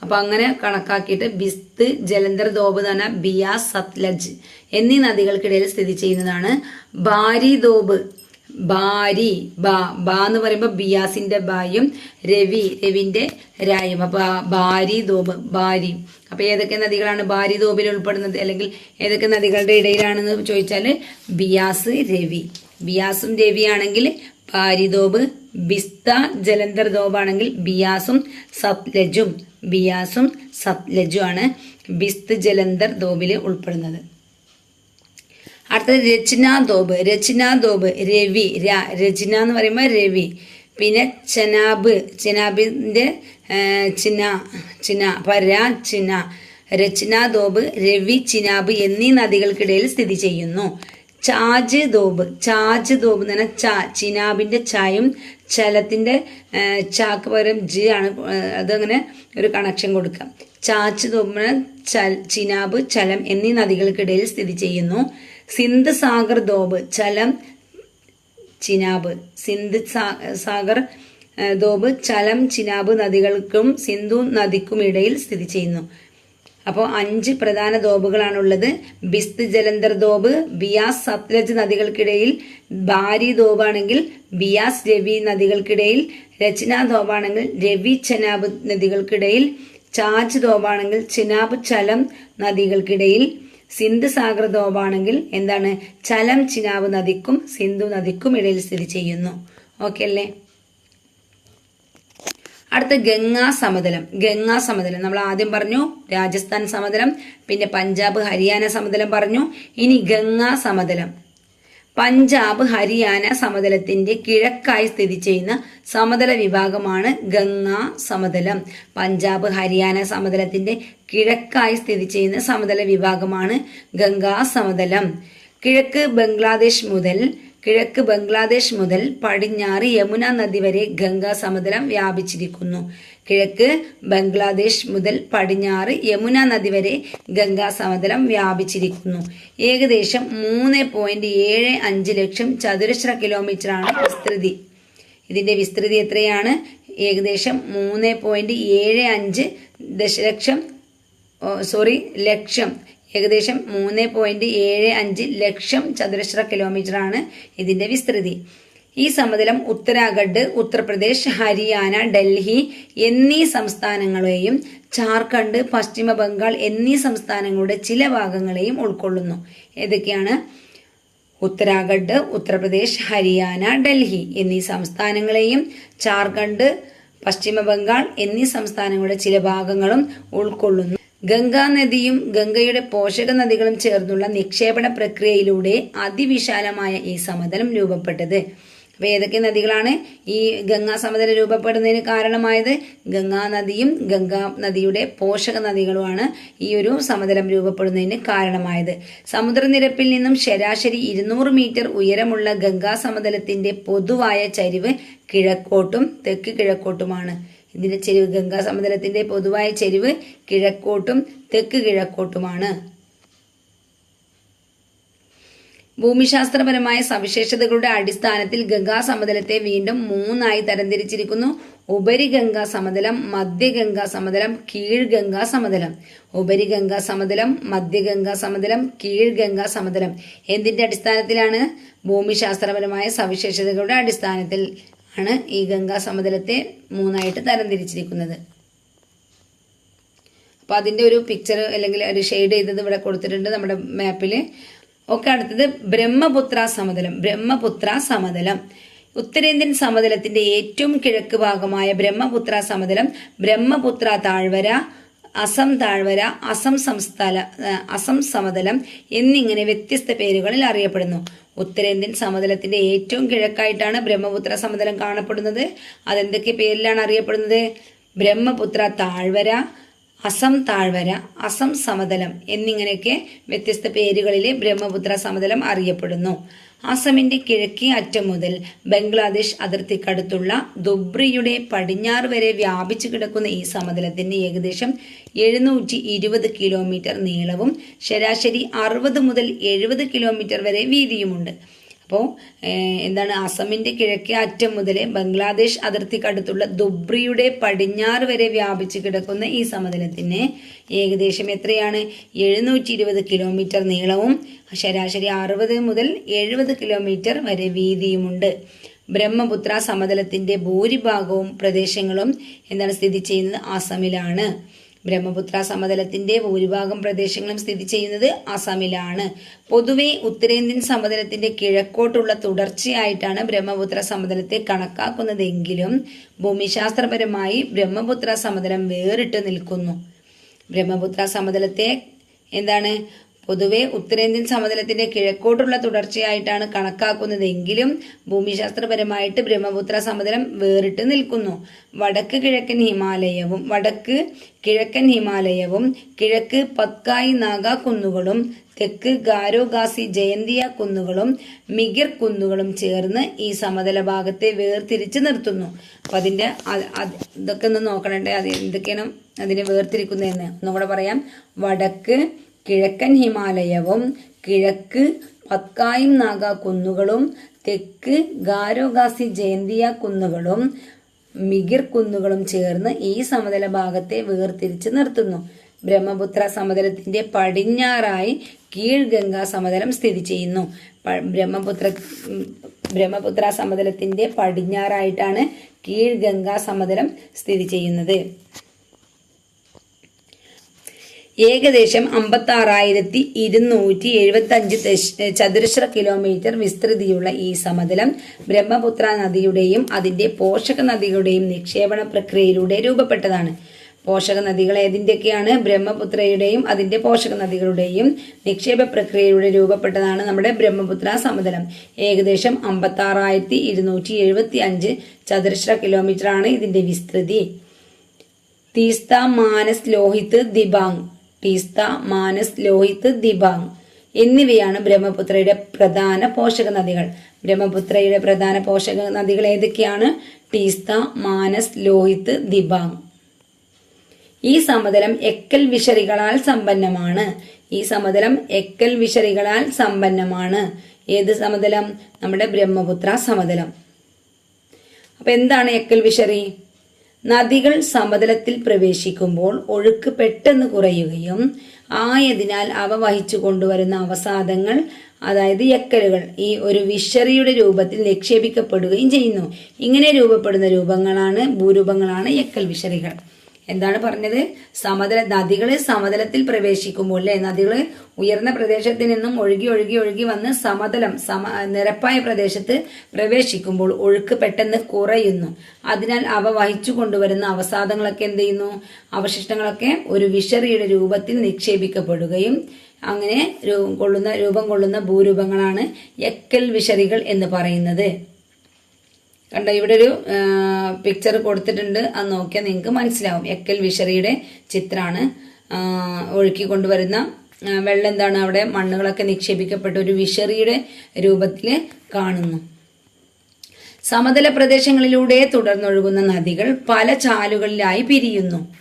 അപ്പൊ അങ്ങനെ കണക്കാക്കിയിട്ട് ബിസ്ത് ജലന്ധർ പറഞ്ഞാൽ ബിയാസ് സത്ലജ് എന്നീ നദികൾക്കിടയിൽ സ്ഥിതി ചെയ്യുന്നതാണ്. ബാരി ദോബ് ബാരി ബാ ബാ എന്ന് പറയുമ്പോൾ ബിയാസിന്റെ ബായും രവി രവിന്റെ രായും. അപ്പൊ ബാരി ദോബ് ബാരി. അപ്പൊ ഏതൊക്കെ നദികളാണ് ബാരി ദോബിൽ ഉൾപ്പെടുന്നത്? അല്ലെങ്കിൽ ഏതൊക്കെ നദികളുടെ ഇടയിലാണെന്ന് ചോദിച്ചാൽ ബിയാസ് രവി. ബിയാസും രവിയാണെങ്കിൽ ബാരിദോബ് ബിസ്ത ജലന്ധർ ദോബാണെങ്കിൽ ബിയാസും സത്ലജും. ബിയാസും സത്ലജുമാണ് ബിസ്ത് ജലന്ധർ ദോബിൽ ഉൾപ്പെടുന്നത്. അടുത്തത് രചന ദോബ് രചന ദോബ് രവി ര രചന എന്ന് പറയുമ്പോൾ രവി. പിന്നെ ചനാബ് ചിനാബിന്റെ ചിന ചിന പര ചിന. രചന ദോബ് രവി ചിനാബ് എന്നീ നദികൾക്കിടയിൽ സ്ഥിതി ചെയ്യുന്നു. ചാജ് ദോബ് ചാജ് ദോബ് എന്ന് പറഞ്ഞാൽ ചാ ചിനാബിന്റെ ചായും ചലത്തിന്റെ ആ, ചാക്ക് പകരം ജി ആണ് അതങ്ങനെ ഒരു കണക്ഷൻ കൊടുക്കാം. ചാച്ച് ദോബ് ചൽ ചിനാബ് ചലം എന്നീ നദികൾക്കിടയിൽ സ്ഥിതി ചെയ്യുന്നു. സിന്ധ് സാഗർ ദോബ് ചലം ചിനാബ്. സിന്ധ് സാഗർ ദോബ് ചലം ചിനാബ് നദികൾക്കും സിന്ധു നദിക്കും ഇടയിൽ സ്ഥിതി ചെയ്യുന്നു. അപ്പോൾ അഞ്ച് പ്രധാന ദോബുകളാണുള്ളത്. ബിസ്ത് ജലന്ധർ ദോബ് ബിയാസ് സത്ലജ് നദികൾക്കിടയിൽ ബാരി ദോബാണെങ്കിൽ ബിയാസ് രവി നദികൾക്കിടയിൽ രചന ദോബാണെങ്കിൽ രവി ചെനാബ് നദികൾക്കിടയിൽ ചാജ് ദ്വീപാണെങ്കിൽ ചിനാബ് ചലം നദികൾക്കിടയിൽ സിന്ധ് സാഗർ ദ്വീപാണെങ്കിൽ എന്താണ്? ചലം ചിനാബ് നദിക്കും സിന്ധു നദിക്കും ഇടയിൽ സ്ഥിതി ചെയ്യുന്നു. ഓക്കെ അല്ലേ? അടുത്ത ഗംഗാ സമതലം. ഗംഗാ സമതലം. നമ്മൾ ആദ്യം പറഞ്ഞു രാജസ്ഥാൻ സമതലം പിന്നെ പഞ്ചാബ് ഹരിയാന സമതലം പറഞ്ഞു. ഇനി ഗംഗാ സമതലം. പഞ്ചാബ് ഹരിയാന സമതലത്തിന്റെ കിഴക്കായി സ്ഥിതി ചെയ്യുന്ന സമതല വിഭാഗമാണ് ഗംഗാ സമതലം. പഞ്ചാബ് ഹരിയാന സമതലത്തിന്റെ കിഴക്കായി സ്ഥിതി ചെയ്യുന്ന സമതല വിഭാഗമാണ് ഗംഗാ സമതലം. കിഴക്ക് ബംഗ്ലാദേശ് മുതൽ കിഴക്ക് ബംഗ്ലാദേശ് മുതൽ പടിഞ്ഞാറ് യമുന നദി വരെ ഗംഗാ സമതലം വ്യാപിച്ചിരിക്കുന്നു. കിഴക്ക് ബംഗ്ലാദേശ് മുതൽ പടിഞ്ഞാറ് യമുന നദി വരെ ഗംഗാ സമതലം വ്യാപിച്ചിരിക്കുന്നു. ഏകദേശം മൂന്ന് പോയിന്റ് ഏഴ് അഞ്ച് ലക്ഷം ചതുരശ്ര കിലോമീറ്റർ ആണ് വിസ്തൃതി. ഇതിന്റെ വിസ്തൃതി എത്രയാണ്? ഏകദേശം മൂന്ന് പോയിന്റ് ഏഴ് അഞ്ച് ദശലക്ഷം സോറി ലക്ഷം ഏകദേശം മൂന്ന് പോയിന്റ് ഏഴ് അഞ്ച് ലക്ഷം ചതുരശ്ര കിലോമീറ്റർ ആണ് ഇതിന്റെ വിസ്തൃതി. ഈ സമതലം ഉത്തരാഖണ്ഡ് ഉത്തർപ്രദേശ് ഹരിയാന ഡൽഹി എന്നീ സംസ്ഥാനങ്ങളെയും ജാർഖണ്ഡ് പശ്ചിമ ബംഗാൾ എന്നീ സംസ്ഥാനങ്ങളുടെ ചില ഭാഗങ്ങളെയും ഉൾക്കൊള്ളുന്നു. ഏതൊക്കെയാണ്? ഉത്തരാഖണ്ഡ് ഉത്തർപ്രദേശ് ഹരിയാന ഡൽഹി എന്നീ സംസ്ഥാനങ്ങളെയും ജാർഖണ്ഡ് പശ്ചിമ ബംഗാൾ എന്നീ സംസ്ഥാനങ്ങളുടെ ചില ഭാഗങ്ങളും ഉൾക്കൊള്ളുന്നു. ഗംഗാ നദിയും ഗംഗയുടെ പോഷക നദികളും ചേർന്നുള്ള നിക്ഷേപണ പ്രക്രിയയിലൂടെ അതിവിശാലമായ ഈ സമതലം രൂപപ്പെട്ടത്. അപ്പൊ ഏതൊക്കെ നദികളാണ് ഈ ഗംഗാ സമതലം രൂപപ്പെടുന്നതിന് കാരണമായത്? ഗംഗാ നദിയും ഗംഗാ നദിയുടെ പോഷക നദികളുമാണ് ഈ ഒരു സമതലം രൂപപ്പെടുന്നതിന് കാരണമായത്. സമുദ്രനിരപ്പിൽ നിന്നും ശരാശരി ഇരുന്നൂറ് മീറ്റർ ഉയരമുള്ള ഗംഗാ സമതലത്തിന്റെ പൊതുവായ ചരിവ് കിഴക്കോട്ടും തെക്ക് കിഴക്കോട്ടുമാണ്. ഇതിന്റെ ചെരിവ് ഗംഗാ സമതലത്തിന്റെ പൊതുവായ ചെരിവ് കിഴക്കോട്ടും തെക്ക് കിഴക്കോട്ടുമാണ്. ഭൂമിശാസ്ത്രപരമായ സവിശേഷതകളുടെ അടിസ്ഥാനത്തിൽ ഗംഗാ സമതലത്തെ വീണ്ടും മൂന്നായി തരംതിരിച്ചിരിക്കുന്നു. ഉപരിഗംഗാ സമതലം മധ്യഗംഗാ സമതലം കീഴ്ഗംഗാ സമതലം. ഉപരിഗംഗാ സമതലം മധ്യഗംഗാ സമതലം കീഴ്ഗംഗാ സമതലം. എന്തിന്റെ അടിസ്ഥാനത്തിലാണ്? ഭൂമിശാസ്ത്രപരമായ സവിശേഷതകളുടെ അടിസ്ഥാനത്തിൽ. ആണ് ഈ ഗംഗാ സമതലത്തെ മൂന്നായിട്ട് തരംതിരിച്ചിരിക്കുന്നത്. അപ്പൊ അതിന്റെ ഒരു പിക്ചർ അല്ലെങ്കിൽ ഒരു ഷെയ്ഡ് ചെയ്തത് ഇവിടെ കൊടുത്തിട്ടുണ്ട് നമ്മുടെ മാപ്പിൽ ഒക്കെ അടുത്തത് ബ്രഹ്മപുത്ര സമതലം ബ്രഹ്മപുത്ര സമതലം. ഉത്തരേന്ത്യൻ സമതലത്തിന്റെ ഏറ്റവും കിഴക്ക് ഭാഗമായ ബ്രഹ്മപുത്ര സമതലം ബ്രഹ്മപുത്ര താഴ്വര അസം താഴ്വര അസം സംസ്ഥാന അസം സമതലം എന്നിങ്ങനെ വ്യത്യസ്ത പേരുകളിൽ അറിയപ്പെടുന്നു. ഉത്തരേന്ത്യൻ സമതലത്തിന്റെ ഏറ്റവും കിഴക്കായിട്ടാണ് ബ്രഹ്മപുത്ര സമതലം കാണപ്പെടുന്നത്. അതെന്തൊക്കെ പേരിലാണ് അറിയപ്പെടുന്നത്? ബ്രഹ്മപുത്ര താഴ്വര അസം താഴ്വര അസം സമതലം എന്നിങ്ങനെയൊക്കെ വ്യത്യസ്ത പേരുകളിലെ ബ്രഹ്മപുത്ര സമതലം അറിയപ്പെടുന്നു. അസമിന്റെ കിഴക്കേ അറ്റം മുതൽ ബംഗ്ലാദേശ് അതിർത്തിക്കടുത്തുള്ള ദുബ്രിയുടെ പടിഞ്ഞാറ് വരെ വ്യാപിച്ചു കിടക്കുന്ന ഈ സമതലത്തിന് ഏകദേശം എഴുന്നൂറ്റി ഇരുപത് കിലോമീറ്റർ നീളവും ശരാശരി അറുപത് മുതൽ എഴുപത് കിലോമീറ്റർ വരെ വീതിയുമുണ്ട്. അപ്പോൾ എന്താണ് അസമിന്റെ കിഴക്കേ അറ്റം മുതൽ ബംഗ്ലാദേശ് അതിർത്തിക്കടുത്തുള്ള ദുബ്രിയുടെ പടിഞ്ഞാറ് വരെ വ്യാപിച്ച് കിടക്കുന്ന ഈ സമതലത്തിന് ഏകദേശം എത്രയാണ്? എഴുന്നൂറ്റി ഇരുപത് കിലോമീറ്റർ നീളവും ശരാശരി അറുപത് മുതൽ എഴുപത് കിലോമീറ്റർ വരെ വീതിയുമുണ്ട്. ബ്രഹ്മപുത്ര സമതലത്തിന്റെ ഭൂരിഭാഗവും പ്രദേശങ്ങളും എന്താണ് സ്ഥിതി ചെയ്യുന്നത്? അസമിലാണ്. ബ്രഹ്മപുത്ര സമതലത്തിന്റെ ഭൂരിഭാഗം പ്രദേശങ്ങളും സ്ഥിതി ചെയ്യുന്നത് അസമിലാണ് പൊതുവെ ഉത്തരേന്ത്യൻ സമതലത്തിന്റെ കിഴക്കോട്ടുള്ള തുടർച്ചയായിട്ടാണ് ബ്രഹ്മപുത്ര സമതലത്തെ കണക്കാക്കുന്നതെങ്കിലും ഭൂമിശാസ്ത്രപരമായി ബ്രഹ്മപുത്ര സമതലം വേറിട്ട് നിൽക്കുന്നു. ബ്രഹ്മപുത്ര സമതലത്തെ എന്താണ്? പൊതുവെ ഉത്തരേന്ത്യൻ സമതലത്തിന്റെ കിഴക്കോട്ടുള്ള തുടർച്ചയായിട്ടാണ് കണക്കാക്കുന്നതെങ്കിലും ഭൂമിശാസ്ത്രപരമായിട്ട് ബ്രഹ്മപുത്ര സമതലം വേറിട്ട് നിൽക്കുന്നു. വടക്ക് കിഴക്കൻ ഹിമാലയവും വടക്ക് കിഴക്കൻ ഹിമാലയവും കിഴക്ക് പത്കായി നാഗ കുന്നുകളും തെക്ക് ഗാരോഗാസി ജയന്തിയ കുന്നുകളും മിഗിർ കുന്നുകളും ചേർന്ന് ഈ സമതല ഭാഗത്തെ വേർതിരിച്ച് നിർത്തുന്നു. അപ്പൊ അതിന്റെ ഇതൊക്കെ ഒന്ന് നോക്കണേ അത് എന്തൊക്കെയാണ് അതിനെ വേർതിരിക്കുന്നതെന്ന്? ഒന്നുകൂടെ പറയാം. വടക്ക് കിഴക്കൻ ഹിമാലയവും കിഴക്ക് പത്കായും നാഗ കുന്നുകളും തെക്ക് ഗാരോഗാസി ജയന്തിയ കുന്നുകളും മിഗിർ കുന്നുകളും ചേർന്ന് ഈ സമതല ഭാഗത്തെ വേർതിരിച്ച് നിർത്തുന്നു. ബ്രഹ്മപുത്ര സമതലത്തിന്റെ പടിഞ്ഞാറായി കീഴ്ഗംഗാ സമതലം സ്ഥിതി ചെയ്യുന്നു. ബ്രഹ്മപുത്ര ബ്രഹ്മപുത്ര സമതലത്തിന്റെ പടിഞ്ഞാറായിട്ടാണ് കീഴ്ഗംഗാ സമതലം സ്ഥിതി ചെയ്യുന്നത്. ഏകദേശം അമ്പത്തി ആറായിരത്തി ഇരുന്നൂറ്റി എഴുപത്തി അഞ്ച് ചതുരശ്ര കിലോമീറ്റർ വിസ്തൃതിയുള്ള ഈ സമതലം ബ്രഹ്മപുത്ര നദിയുടെയും അതിന്റെ പോഷക നദികളുടെയും നിക്ഷേപണ പ്രക്രിയയിലൂടെ രൂപപ്പെട്ടതാണ്. പോഷക നദികൾ ഏതിന്റെയൊക്കെയാണ് ബ്രഹ്മപുത്രയുടെയും അതിന്റെ പോഷക നദികളുടെയും നിക്ഷേപ പ്രക്രിയയുടെ രൂപപ്പെട്ടതാണ് നമ്മുടെ ബ്രഹ്മപുത്ര സമതലം. ഏകദേശം അമ്പത്തി ആറായിരത്തി ഇരുന്നൂറ്റി എഴുപത്തി അഞ്ച് ചതുരശ്ര കിലോമീറ്റർ ആണ് ഇതിന്റെ വിസ്തൃതി. തീസ്ത മാനസ് ലോഹിത് ദിബാങ് തീസ്ത മാനസ് ലോഹിത് ദിബാങ് എന്നിവയാണ് ബ്രഹ്മപുത്രയുടെ പ്രധാന പോഷക നദികൾ. ബ്രഹ്മപുത്രയുടെ പ്രധാന പോഷക നദികൾ ഏതൊക്കെയാണ്? ടീസ്ത മാനസ് ലോഹിത് ദിബാങ്. ഈ സമതലം എക്കൽ വിഷറികളാൽ സമ്പന്നമാണ്. ഈ സമതലം എക്കൽ വിഷറികളാൽ സമ്പന്നമാണ്. ഏത് സമതലം? നമ്മുടെ ബ്രഹ്മപുത്ര സമതലം. അപ്പൊ എന്താണ് എക്കൽ വിഷറി? നദികൾ സമതലത്തിൽ പ്രവേശിക്കുമ്പോൾ ഒഴുക്ക് പെട്ടെന്ന് കുറയുകയും ആയതിനാൽ അവ വഹിച്ചു കൊണ്ടുവരുന്ന അവസാദങ്ങൾ അതായത് എക്കലുകൾ ഈ ഒരു വിഷറിയുടെ രൂപത്തിൽ നിക്ഷേപിക്കപ്പെടുകയും ചെയ്യുന്നു. ഇങ്ങനെ രൂപപ്പെടുന്ന രൂപങ്ങളാണ് ഭൂരൂപങ്ങളാണ് എക്കൽ വിഷറികൾ. എന്താണ് പറഞ്ഞത്? സമതല നദികൾ സമതലത്തിൽ പ്രവേശിക്കുമ്പോൾ അല്ലെ? നദികൾ ഉയർന്ന പ്രദേശത്ത് നിന്നും ഒഴുകി ഒഴുകി ഒഴുകി വന്ന് സമതലം സമ നിരപ്പായ പ്രദേശത്ത് പ്രവേശിക്കുമ്പോൾ ഒഴുക്ക് പെട്ടെന്ന് കുറയുന്നു. അതിനാൽ അവ വഹിച്ചു കൊണ്ടുവരുന്ന അവസാദങ്ങളൊക്കെ എന്ത് ചെയ്യുന്നു? അവശിഷ്ടങ്ങളൊക്കെ ഒരു വിഷറിയുടെ രൂപത്തിൽ നിക്ഷേപിക്കപ്പെടുകയും അങ്ങനെ കൊള്ളുന്ന രൂപം കൊള്ളുന്ന ഭൂരൂപങ്ങളാണ് എക്കൽ വിഷറികൾ എന്ന് പറയുന്നത്. കണ്ടോ ഇവിടെ ഒരു പിക്ചർ കൊടുത്തിട്ടുണ്ട്. അത് നോക്കിയാൽ നിങ്ങൾക്ക് മനസ്സിലാവും. എക്കൽ വിഷറിയുടെ ചിത്രമാണ് ഒഴുക്കി കൊണ്ടുവരുന്ന വെള്ളം എന്താണ് അവിടെ? മണ്ണുകളൊക്കെ നിക്ഷേപിക്കപ്പെട്ട ഒരു വിഷറിയുടെ രൂപത്തിൽ കാണുന്നു. സമതല പ്രദേശങ്ങളിലൂടെ തുടർന്നൊഴുകുന്ന നദികൾ പല ചാലുകളിലായി പിരിയുന്നു.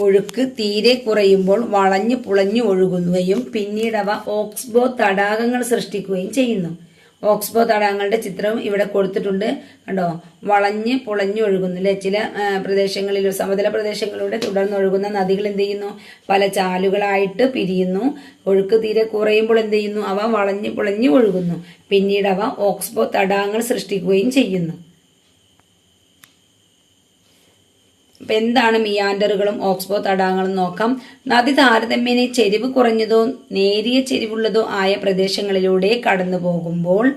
ഒഴുക്ക് തീരെ കുറയുമ്പോൾ വളഞ്ഞു പുളഞ്ഞു ഒഴുകുകയും പിന്നീട് അവ ഓക്സ്ബോ തടാകങ്ങൾ സൃഷ്ടിക്കുകയും ചെയ്യുന്നു. ഓക്സ്ബോ തടാകങ്ങളുടെ ചിത്രവും ഇവിടെ കൊടുത്തിട്ടുണ്ട്. കണ്ടോ? വളഞ്ഞ് പൊളഞ്ഞു ഒഴുകുന്നു അല്ലെ ചില പ്രദേശങ്ങളിൽ സമതല പ്രദേശങ്ങളിലൂടെ തുടർന്ന് ഒഴുകുന്ന നദികൾ എന്ത് ചെയ്യുന്നു? പല ചാലുകളായിട്ട് പിരിയുന്നു. ഒഴുക്ക് തീരെ കുറയുമ്പോൾ എന്ത് ചെയ്യുന്നു? അവ വളഞ്ഞ് പൊളഞ്ഞു ഒഴുകുന്നു. പിന്നീട് അവ ഓക്സ്ബോ തടാകങ്ങൾ സൃഷ്ടിക്കുകയും ചെയ്യുന്നു. അപ്പൊ എന്താണ് മിയാൻഡറുകളും ഓക്സ്ബോ തടാകങ്ങളും നോക്കാം. നദി താരതമ്യേന ചെരിവ് കുറഞ്ഞതോ നേരിയ ചെരിവുള്ളതോ ആയ പ്രദേശങ്ങളിലൂടെ കടന്നു പോകുമ്പോൾ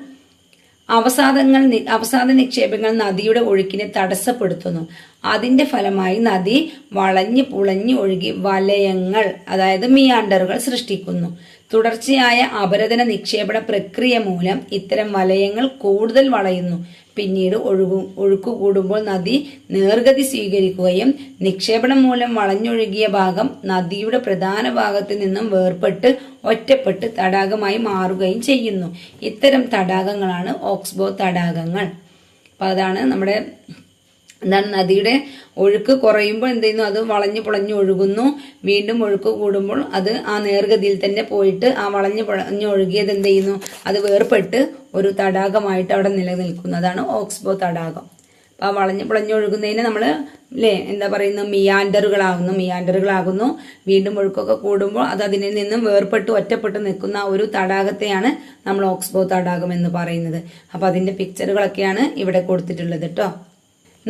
അവസാദങ്ങൾ അവസാദ നിക്ഷേപങ്ങൾ നദിയുടെ ഒഴുക്കിനെ തടസ്സപ്പെടുത്തുന്നു. അതിന്റെ ഫലമായി നദി വളഞ്ഞു പുളഞ്ഞു ഒഴുകി വലയങ്ങൾ അതായത് മിയാൻഡറുകൾ സൃഷ്ടിക്കുന്നു. തുടർച്ചയായ അപരതന നിക്ഷേപണ പ്രക്രിയ മൂലം ഇത്തരം വലയങ്ങൾ കൂടുതൽ വളയുന്നു. പിന്നീട് ഒഴുകും. ഒഴുക്ക് കൂടുമ്പോൾ നദി നേർഗതി സ്വീകരിക്കുകയും നിക്ഷേപണം മൂലം വളഞ്ഞൊഴുകിയ ഭാഗം നദിയുടെ പ്രധാന ഭാഗത്തു നിന്നും വേർപെട്ട് ഒറ്റപ്പെട്ട് തടാകമായി മാറുകയും ചെയ്യുന്നു. ഇത്തരം തടാകങ്ങളാണ് ഓക്സ്ബോ തടാകങ്ങൾ. അപ്പോൾ അതാണ് നമ്മുടെ എന്താണ് നദിയുടെ ഒഴുക്ക് കുറയുമ്പോൾ എന്ത് ചെയ്യുന്നു? അത് വളഞ്ഞു പുളഞ്ഞു ഒഴുകുന്നു. വീണ്ടും ഒഴുക്ക് കൂടുമ്പോൾ അത് ആ നേർഗതിയിൽ തന്നെ പോയിട്ട് ആ വളഞ്ഞു പുളഞ്ഞു ഒഴുകിയത് എന്ത് ചെയ്യുന്നു? അത് വേർപെട്ട് ഒരു തടാകമായിട്ട് അവിടെ നിലനിൽക്കുന്നു. അതാണ് ഓക്സ്ബോ തടാകം. അപ്പോൾ ആ വളഞ്ഞു പുളഞ്ഞു ഒഴുകുന്നതിന് നമ്മൾ അല്ലേ എന്താ പറയുന്നത് മിയാൻഡറുകളാകുന്നു മിയാൻഡറുകളാകുന്നു. വീണ്ടും ഒഴുക്കൊക്കെ കൂടുമ്പോൾ അത് അതിൽ നിന്നും വേർപെട്ട് ഒറ്റപ്പെട്ട് നിൽക്കുന്ന ഒരു തടാകത്തെയാണ് നമ്മൾ ഓക്സ്ബോ തടാകം എന്ന് പറയുന്നത്. അപ്പോൾ അതിന്റെ പിക്ചറുകളൊക്കെയാണ് ഇവിടെ കൊടുത്തിട്ടുള്ളത് കേട്ടോ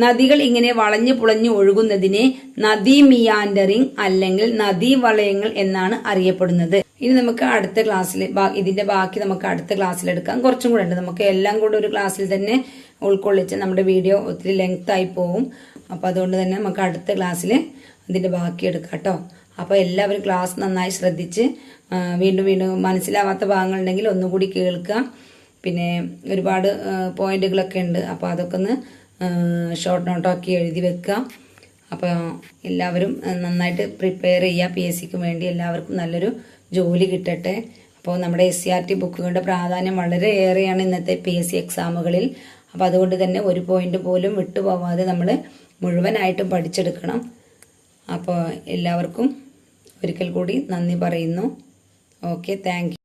നദികൾ ഇങ്ങനെ വളഞ്ഞു പുളഞ്ഞു ഒഴുകുന്നതിനെ നദീ മിയാൻഡറിംഗ് അല്ലെങ്കിൽ നദീ വളയങ്ങൾ എന്നാണ് അറിയപ്പെടുന്നത്. ഇനി നമുക്ക് അടുത്ത ക്ലാസ്സിൽ ഇതിന്റെ ബാക്കി നമുക്ക് അടുത്ത ക്ലാസ്സിൽ എടുക്കാം. കുറച്ചും കൂടെ ഉണ്ട്. നമുക്ക് എല്ലാം കൂടെ ഒരു ക്ലാസ്സിൽ തന്നെ ഉൾക്കൊള്ളിച്ച് നമ്മുടെ വീഡിയോ ഒത്തിരി ലെങ്ത് ആയി പോവും. അപ്പോൾ അതുകൊണ്ട് തന്നെ നമുക്ക് അടുത്ത ക്ലാസ്സിൽ ഇതിന്റെ ബാക്കി എടുക്കാം കേട്ടോ. അപ്പോൾ എല്ലാവരും ക്ലാസ് നന്നായി ശ്രദ്ധിച്ച് വീണ്ടും വീണ്ടും മനസ്സിലാവാത്ത ഭാഗങ്ങൾ ഭാഗങ്ങളുണ്ടെങ്കിൽ ഒന്നുകൂടി കേൾക്കുക പിന്നെ ഒരുപാട് പോയിന്റുകളൊക്കെ ഉണ്ട്. അപ്പോൾ അതൊക്കെ ഒന്ന് ഷോർട്ട് നോട്ടൊക്കെ എഴുതി വെക്കുക. അപ്പോൾ എല്ലാവരും നന്നായിട്ട് പ്രിപ്പയർ ചെയ്യുക. പി എസ് സിക്ക് വേണ്ടി എല്ലാവർക്കും നല്ലൊരു ജോലി കിട്ടട്ടെ. അപ്പോൾ നമ്മുടെ എസ് സി ആർ ടി ബുക്കുകളുടെ പ്രാധാന്യം വളരെ ഏറെയാണ് ഇന്നത്തെ പി എസ് സി എക്സാമുകളിൽ അപ്പോൾ അതുകൊണ്ട് തന്നെ ഒരു പോയിന്റ് പോലും വിട്ടുപോവാതെ നമ്മൾ മുഴുവനായിട്ടും പഠിച്ചെടുക്കണം. അപ്പോൾ എല്ലാവർക്കും ഒരിക്കൽ കൂടി നന്ദി പറയുന്നു. Okay thank